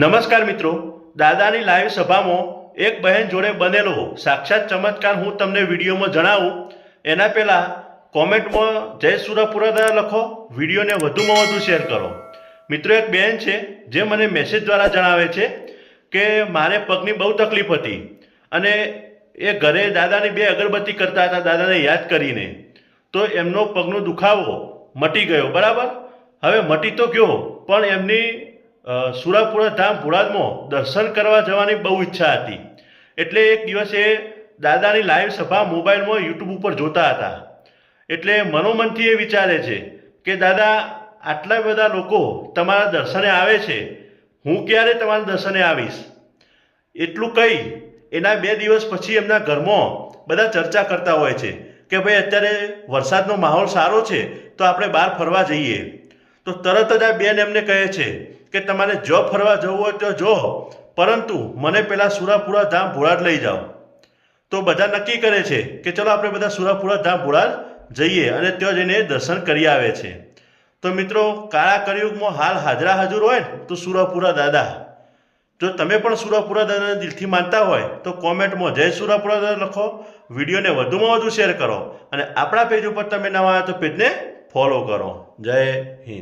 નમસ્કાર મિત્રો. દાદાની લાઈવ સભામાં એક બહેન જોડે બનેલો સાક્ષાત ચમત્કાર હું તમને વિડીયોમાં જણાવું. એના પહેલાં કોમેન્ટમાં જય સુરપુરા લખો, વિડીયોને વધુમાં વધુ શેર કરો. મિત્રો, એક બહેન છે જે મને મેસેજ દ્વારા જણાવે છે કે મારે પગની બહુ તકલીફ હતી અને એ ઘરે દાદાની બે અગરબત્તી કરતા હતા, દાદાને યાદ કરીને. તો એમનો પગનો દુખાવો મટી ગયો, બરાબર? હવે મટી તો ગયો, પણ એમની સુરાપુરા ધામ ભુડાદમાં દર્શન કરવા જવાની બહુ ઈચ્છા હતી. એટલે એક દિવસે દાદાની લાઈવ સભા મોબાઈલમાં યુટ્યુબ ઉપર જોતા હતા. એટલે મનોમનથી એ વિચારે છે કે, દાદા, આટલા બધા લોકો તમારા દર્શને આવે છે. હું ક્યારે તમારા દર્શને આવીશ? એટલું કહી એના બે દિવસ પછી એમના ઘરમાં બધા ચર્ચા કરતા હોય છે કે, ભાઈ, અત્યારે વરસાદનો માહોલ સારો છે, તો આપણે બહાર ફરવા જઈએ. તો તરત જ આ બેન એમને કહે છે કે તમારે જો ફરવા જવું હોય તો જો, પરંતુ મને પહેલાં સુરાપુરા ધામ ભોળાડ લઈ જાઓ. તો બધા નક્કી કરે છે કે ચલો આપણે બધા સુરાપુરા ધામ ભોળાડ જઈએ અને ત્યાં જઈને દર્શન કરી આવે છે. તો મિત્રો, કાળા કળિયુગમાં હાલ હાજરા હાજર હોય ને, તો સુરાપુરા દાદા. જો તમે પણ સુરાપુરા દાદાને દિલથી માનતા હોય, તો કોમેન્ટમાં જય સુરાપુરા દાદા લખો, વિડીયોને વધુમાં વધુ શેર કરો અને આપણા પેજ ઉપર તમે નવા આવ્યા તો પેજને ફોલો કરો. જય હિન્દ.